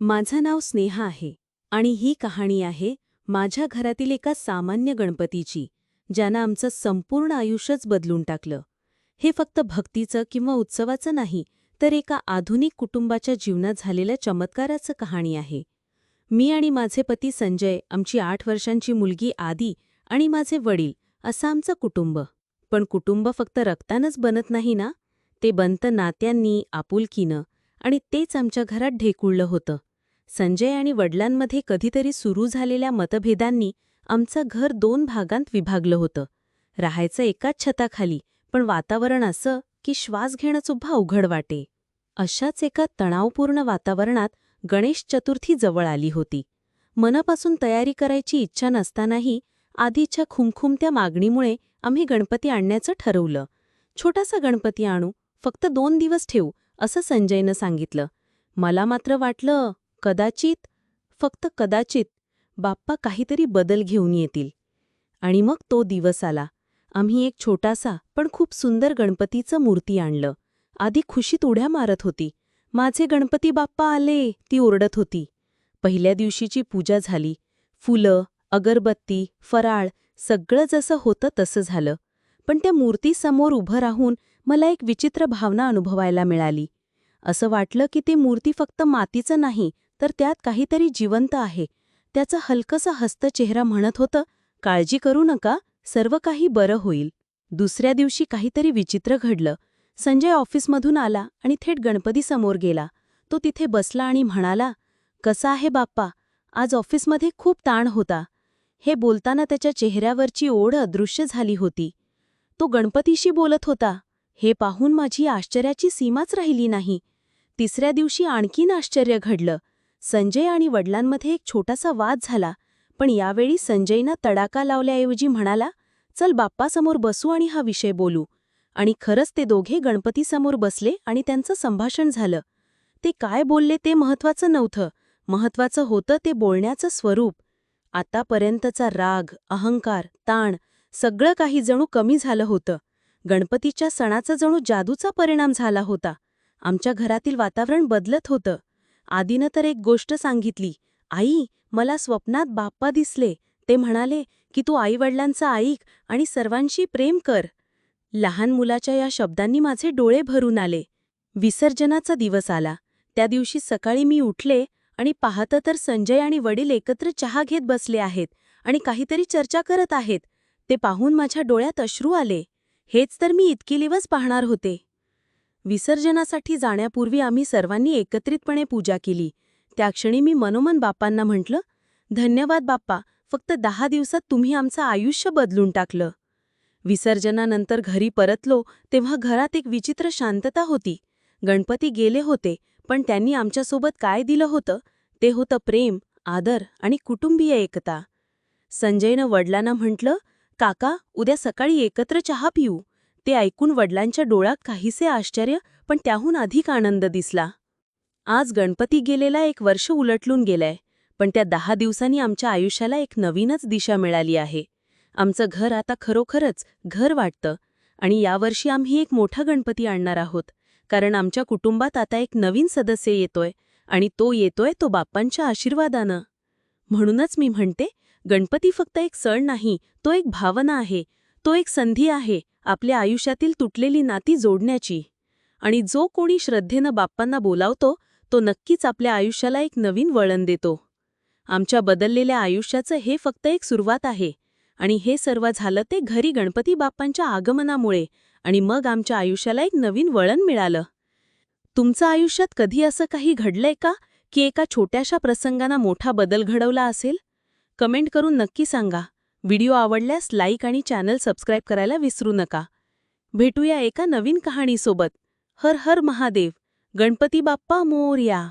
माझं नाव स्नेहा आहे आणि ही कहाणी आहे माझ्या घरातील एका सामान्य गणपतीची ज्यानं आमचं संपूर्ण आयुष्यच बदलून टाकलं. हे फक्त भक्तीचं किंवा उत्सवाचं नाही तर एका आधुनिक कुटुंबाच्या जीवनात झालेल्या चमत्काराचं कहाणी आहे. मी आणि माझे पती संजय आमची आठ वर्षांची मुलगी आदी आणि माझे वडील असं आमचं कुटुंब. पण कुटुंब फक्त रक्तानंच बनत नाही ना? ते बनतं नात्यांनी आपुलकीनं आणि तेच आमच्या घरात ढेकुळलं होतं. संजय आणि वडिलांमध्ये कधीतरी सुरू झालेल्या मतभेदांनी आमचं घर दोन भागांत विभागलं होतं. राहायचं एकाच छताखाली पण वातावरण असं की श्वास घेणंसुद्धा अवघड वाटे. अशाच एका तणावपूर्ण वातावरणात गणेश चतुर्थी जवळ आली होती. मनापासून तयारी करायची इच्छा नसतानाही आधीच्या खुमखुमत्या मागणीमुळे आम्ही गणपती आणण्याचं ठरवलं. छोटासा गणपती आणू फक्त दोन दिवस ठेवू असं संजयनं सांगितलं. मला मात्र वाटलं कदाचित फक्त कदाचित बाप्पा काहीतरी बदल घेऊन येतील. आणि मग तो दिवस आला. आम्ही एक छोटासा पण खूप सुंदर गणपतीचं मूर्ती आणलं. आधी खुशीत उड्या मारत होती. माझे गणपती बाप्पा आले ती ओरडत होती. पहिल्या दिवशीची पूजा झाली. फुलं अगरबत्ती फराळ सगळं जसं होतं तसं झालं. पण त्या मूर्तीसमोर उभं राहून मला एक विचित्र भावना अनुभवायला मिळाली. असं वाटलं की ती मूर्ती फक्त मातीचं नाही तर त्यात काहीतरी जिवंत आहे. त्याचं हलकंसं हस्त चेहरा म्हणत होतं काळजी करू नका सर्व काही बरं होईल. दुसऱ्या दिवशी काहीतरी विचित्र घडलं. संजय ऑफिसमधून आला आणि थेट गणपतीसमोर गेला. तो तिथे बसला आणि म्हणाला कसा आहे बाप्पा आज ऑफिसमध्ये खूप ताण होता. हे बोलताना त्याच्या चेहऱ्यावरची ओढ अदृश्य झाली होती. तो गणपतीशी बोलत होता हे पाहून माझी आश्चर्याची सीमाच राहिली नाही. तिसऱ्या दिवशी आणखीन आश्चर्य घडलं. संजय आणि वडिलांमध्ये एक छोटासा वाद झाला. पण यावेळी संजयनं तडाका लावल्याऐवजी म्हणाला चल बाप्पासमोर बसू आणि हा विषय बोलू. आणि खरंच ते दोघे गणपतीसमोर बसले आणि त्यांचं संभाषण झालं. ते काय बोलले ते महत्वाचं नव्हतं. महत्वाचं होतं ते बोलण्याचं स्वरूप. आतापर्यंतचा राग अहंकार ताण सगळं काही जणू कमी झालं होतं. गणपतीच्या सणाचा जणू जादूचा परिणाम झाला होता. आमच्या घरातील वातावरण बदलत होतं. आदीनं तर एक गोष्ट सांगितली आई मला स्वप्नात बाप्पा दिसले. ते म्हणाले की तू आईवडिलांचं ऐक आणि सर्वांशी प्रेम कर. लहान मुलाच्या या शब्दांनी माझे डोळे भरून आले. विसर्जनाचा दिवस आला. त्या दिवशी सकाळी मी उठले आणि पाहतं तर संजय आणि वडील एकत्र चहा घेत बसले आहेत आणि काहीतरी चर्चा करत आहेत. ते पाहून माझ्या डोळ्यात अश्रू आले. हेच तर मी इतकी दिवस पाहणार होते. विसर्जनासाठी जाण्यापूर्वी आम्ही सर्वांनी एकत्रितपणे पूजा केली. त्या क्षणी मी मनोमन बाप्पांना म्हटलं धन्यवाद बाप्पा फक्त दहा दिवसात तुम्ही आमचं आयुष्य बदलून टाकलं. विसर्जनानंतर घरी परतलो तेव्हा घरात एक विचित्र शांतता होती. गणपती गेले होते पण त्यांनी आमच्यासोबत काय दिलं होतं? ते होतं प्रेम आदर आणि कुटुंबीय एकता. संजयनं वडिलांना म्हटलं काका उद्या सकाळी एकत्र चहा पिऊ. ते ऐकून वडिलांच्या डोळ्यात काहीसे आश्चर्य पण त्याहून अधिक आनंद दिसला. आज गणपती गेलेला एक वर्ष उलटलून गेलंय पण त्या दहा दिवसांनी आमच्या आयुष्याला एक नवीनच दिशा मिळाली आहे. आमचं घर आता खरोखरच घर वाटतं आणि यावर्षी आम्ही एक मोठा गणपती आणणार आहोत कारण आमच्या कुटुंबात आता एक नवीन सदस्य येतोय आणि तो येतोय तो बाप्पांच्या आशीर्वादानं. म्हणूनच मी म्हणते गणपती फक्त एक सण नाही तो एक भावना आहे तो एक संधी आहे आपल्या आयुष्यातील तुटलेली नाती जोडण्याची. आणि जो कोणी श्रद्धेनं बाप्पांना बोलावतो तो नक्कीच आपल्या आयुष्याला एक नवीन वळण देतो. आमच्या बदललेल्या आयुष्याचं हे फक्त एक सुरुवात आहे. आणि हे सर्व झालं ते घरी गणपती बाप्पांच्या आगमनामुळे आणि मग आमच्या आयुष्याला एक नवीन वळण मिळालं. तुमचं आयुष्यात कधी असं काही घडलंय का की एका छोट्याशा प्रसंगाना मोठा बदल घडवला असेल? कमेंट करून नक्की सांगा. व्हिडिओ आवडल्यास लाईक आणि चॅनल सबस्क्राईब करायला विसरू नका. भेटूया एका नवीन कहाणीसोबत. हर हर महादेव. गणपती बाप्पा मोर्या.